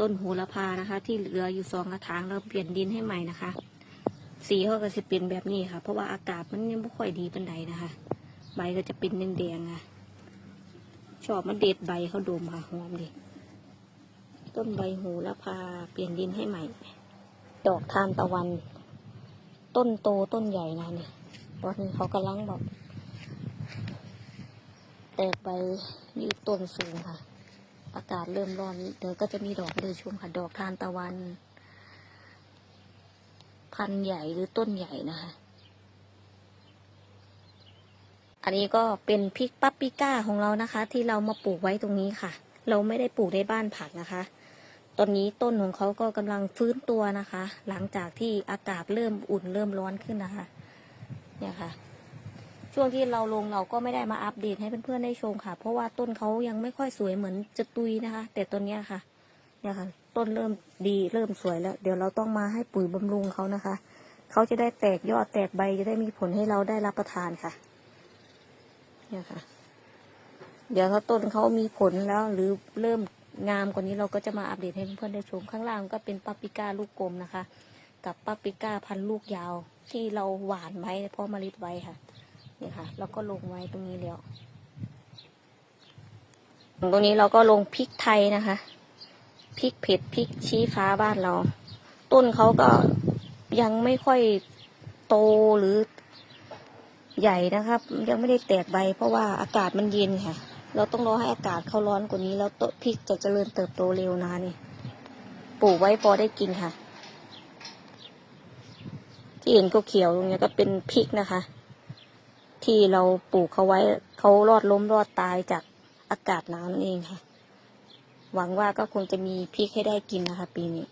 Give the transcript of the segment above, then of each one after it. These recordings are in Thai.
ต้นโหระพานะคะ ที่เหลืออยู่สองกระถางเราเปลี่ยนดินให้ใหม่นะคะ สีเขาก็จะเป็นแบบนี้ค่ะ เพราะว่าอากาศมันยังไม่ค่อยดีเป็นใดนะคะ ใบก็จะเป็นแดงๆค่ะชอบมันเด็ดใบเขาดมค่ะหอมดีต้นใบโหระพาเปลี่ยนดินให้ใหม่ ดอกทานตะวัน ต้นโตต้นใหญ่นะเนี่ยตอนนี้เขากำลังแบบแตกใบยืดต้นสูงค่ะ อากาศเริ่มร้อนเดี๋ยวก็จะมีดอกเลยช่วงค่ะ ดอกทานตะวัน พันใหญ่หรือต้นใหญ่นะคะ อันนี้ก็เป็นพริกปั๊ปปิก้าของเรานะคะ ที่เรามาปลูกไว้ตรงนี้ค่ะ เราไม่ได้ปลูกในบ้านผักนะคะตอนนี้ต้นของเขาก็กำลังฟื้นตัวนะคะ หลังจากที่อากาศเริ่มอุ่นเริ่มร้อนขึ้นนะคะ เนี่ยค่ะ ช่วงที่เราลงเราก็ไม่ได้มาอัปเดตให้เพื่อนๆได้ชมค่ะ เพราะว่าต้นเขายังไม่ค่อยสวยเหมือนจะตุยนะคะ แต่ต้นเนี้ยค่ะ เนี่ยค่ะ ต้นเริ่มดีเริ่มสวยแล้ว เดี๋ยวเราต้องมาให้ปุ๋ยบำรุงเขานะคะ เขาจะได้แตกยอดแตกใบจะได้มีผลให้เราได้รับประทานค่ะ เนี่ยค่ะ เดี๋ยวถ้าต้นเขามีผลแล้วหรือเริ่มงามกว่านี้เราก็จะมาอัปเดตให้เพื่อนๆได้ชมข้างล่างก็เป็นปาปิก้าลูกกลมนะคะ กับปาปิก้าพันธุ์ลูกยาวที่เราหวานไว้เพราะเมล็ดไว้ค่ะ นี่ค่ะ แล้วก็ลงไว้ตรงนี้แล้ว ตรงนี้เราก็ลงพริกไทยนะคะพริกเผ็ดพริกชี้ฟ้าบ้านเรา ต้นเขาก็ยังไม่ค่อยโตหรือใหญ่นะครับ ยังไม่ได้แตกใบ เพราะว่าอากาศมันเย็นค่ะ เราต้องรอให้อากาศเขาร้อนกว่านี้แล้วต้นพริกจะเจริญเติบโตเร็วนะนี่ปลูกไว้พอได้กินค่ะ ที่เห็นก็เขียวตรงนี้ก็เป็นพริกนะคะ ที่เราปลูกเขาไว้เขารอดล้มรอดตายจากอากาศหนาวนั่นเองค่ะ หวังว่าก็คงจะมีพริกให้ได้กินนะคะ ปีนี้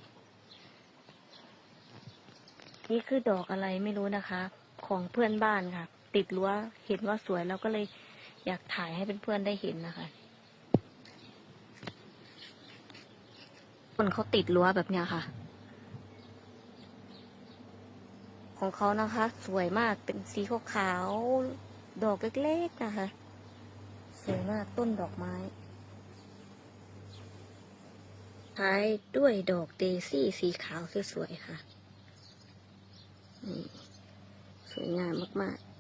นี่คือดอกอะไรไม่รู้นะคะ ของเพื่อนบ้านค่ะ ติดรั้วเห็นว่าสวยแล้วก็เลยอยากถ่ายให้เพื่อนๆได้เห็นนะคะคนเขาติดรั้วแบบเนี้ยค่ะ ของเขานะคะ สวยมากเป็นสีขาวดอกเล็กๆนะคะ สวยมากต้นดอกไม้ท้ายด้วยดอกเดซี่สีขาวสวยๆค่ะนี่สวยงามมากๆ